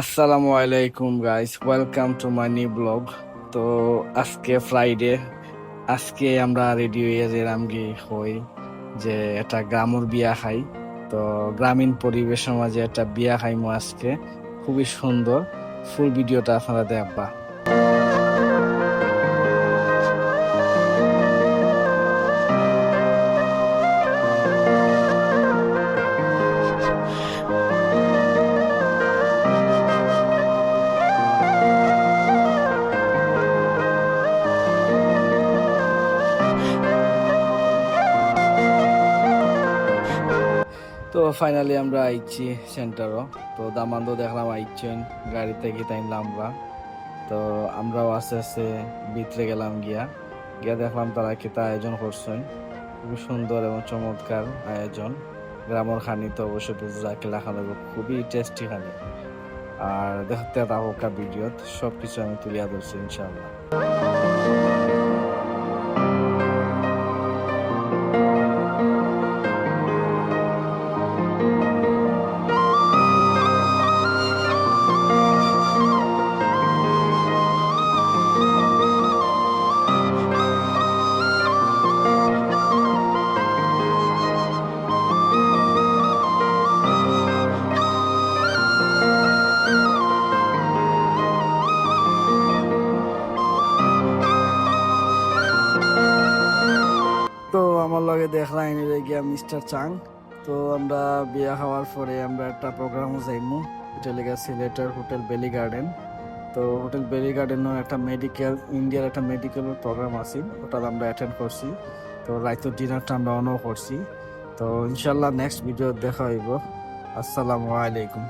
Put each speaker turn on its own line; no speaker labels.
আসসালামু আলাইকুম guys welcome to my new blog তো আজকে ফ্রাইডে আজকে আমরা রেডিও হয়ে যেরাম গিয়ে হই, যে এটা গ্রামের বিয়া খাই। তো গ্রামীণ পরিবেশের মাঝে একটা বিয়া খাইমো আজকে। খুবই সুন্দর। ফুল ভিডিওটা আপনারা দেখবা। তো ফাইনালি আমরা আইছি সেন্টারও তো দামান্দ দেখলাম আইছেন গাড়ি থেকে তাইলাম আমরা। তো আমরাও আস্তে আস্তে ভিতরে গেলাম গিয়া। গিয়া দেখলাম তারা কেতা আয়োজন করছেন। খুবই সুন্দর এবং চমৎকার আয়োজন। গ্রামের খানি তো অবশ্যই বুঝা কেলা খুবই টেস্টি খানি। আর দেখতে থাকুক ভিডিও সব কিছু আমি তুলিয়া ধরছি ইনশাল্লাহ আমার লগে দেখলাম এনে গিয়া মিস্টার চাং। তো আমরা বিয়া হওয়ার পরে আমরা একটা প্রোগ্রামও যাইমু। এটা লেগে সিলেটের হোটেল বেলি গার্ডেন। তো হোটেল বেলি গার্ডেনও একটা মেডিকেল ইন্ডিয়ার একটা মেডিকেল প্রোগ্রাম আছে ওটা আমরা অ্যাটেন্ড করছি। তো রাইতের ডিনারটা আমরা অনও করছি। তো ইনশাল্লাহ নেক্সট ভিডিও দেখা হইব। আসসালামু আলাইকুম।